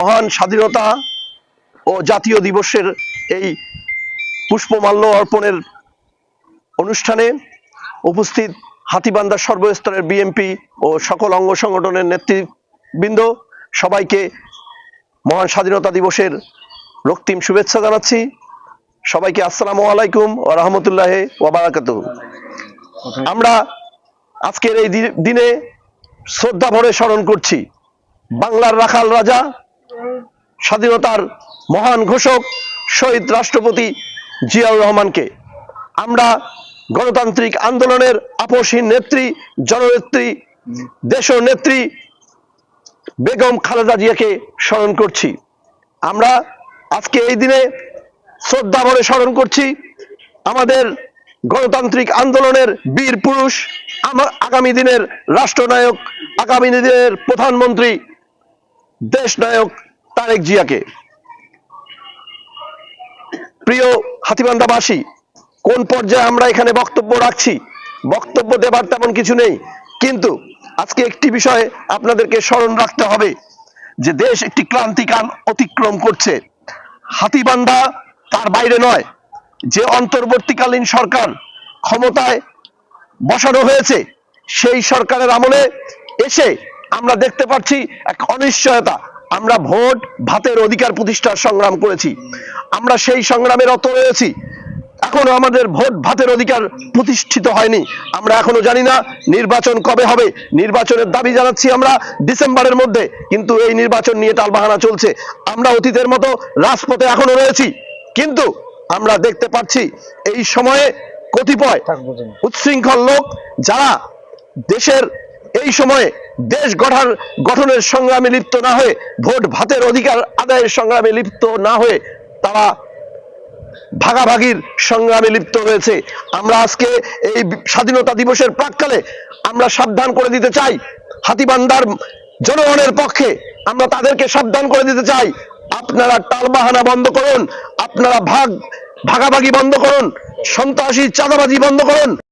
মহান স্বাধীনতা ও জাতীয় দিবসের এই পুষ্পমাল্য অর্পণের অনুষ্ঠানে উপস্থিত হাতিবান্ধা সর্বস্তরের বিএমপি ও সকল অঙ্গ সংগঠনের নেতৃবৃন্দ, সবাইকে মহান স্বাধীনতা দিবসের রক্তিম শুভেচ্ছা জানাচ্ছি। সবাইকে আসসালামু আলাইকুম ও রহমতুল্লাহ ওবারাকাত আমরা আজকের এই দিনে শ্রদ্ধা ভরে স্মরণ করছি বাংলার রাখাল রাজা স্বাধীনতার মহান ঘোষক শহীদ রাষ্ট্রপতি জিয়াউর রহমানকে। আমরা গণতান্ত্রিক আন্দোলনের আপসহীন নেত্রী, জননেত্রী দেশ নেত্রী বেগম খালেদা জিয়াকে স্মরণ করছি। আমরা আজকে এই দিনে শ্রদ্ধা ভরে স্মরণ করছি, আমাদের গণতান্ত্রিক আন্দোলনের বীর পুরুষ, আমা- আগামী দিনের রাষ্ট্রনায়ক, আগামী দিনের প্রধানমন্ত্রী দেশ নায়ক তারেক জিয়াকে। প্রিয় হাতিবান্ধাবাসী কোন পর্যায়ে আমরা এখানে বক্তব্য রাখছি? বক্তব্য দেবার তেমন কিছু নেই। কিন্তু আজকে একটি বিষয়ে আপনাদেরকে স্মরণ রাখতে হবে, যে দেশ একটি ক্লান্তিকাল অতিক্রম করছে। হাতিবান্ধা তার বাইরে নয়, যে অন্তর্বর্তীকালীন সরকার ক্ষমতায় বসানো হয়েছে, সেই সরকারের আমলে এসে আমরা দেখতে পাচ্ছি এক অনিশ্চয়তা। আমরা ভোট ভাতের অধিকার প্রতিষ্ঠার সংগ্রাম করেছি। আমরা সেই সংগ্রামে রত রয়েছি এখনও আমাদের ভোট ভাতের অধিকার প্রতিষ্ঠিত হয়নি। আমরা এখনও জানি না নির্বাচন কবে হবে। নির্বাচনের দাবি জানাচ্ছি আমরা ডিসেম্বরের মধ্যে। কিন্তু এই নির্বাচন নিয়ে টালবাহানা চলছে। আমরা অতীতের মতো রাজপথে এখনও রয়েছি। কিন্তু আমরা দেখতে পাচ্ছি এই সময়ে কতিপয় উচ্ছৃঙ্খল লোক যারা দেশের এই সময়ে দেশ গঠার গঠনের সংগ্রামে লিপ্ত না হয়ে, ভোট ভাতের অধিকার আদায়ের সংগ্রামে লিপ্ত না হয়ে তারা ভাগাভাগির সংগ্রামে লিপ্ত হয়েছে। আমরা আজকে এই স্বাধীনতা দিবসের প্রাককালে আমরা সাবধান করে দিতে চাই। হাতিবান্দার জনগণের পক্ষে আমরা তাদেরকে সাবধান করে দিতে চাই। আপনারা টালবাহানা বন্ধ করুন, আপনারা ভাগ, ভাগাভাগি বন্ধ করুন, সন্ত্রাসী চাঁদাবাজি বন্ধ করুন।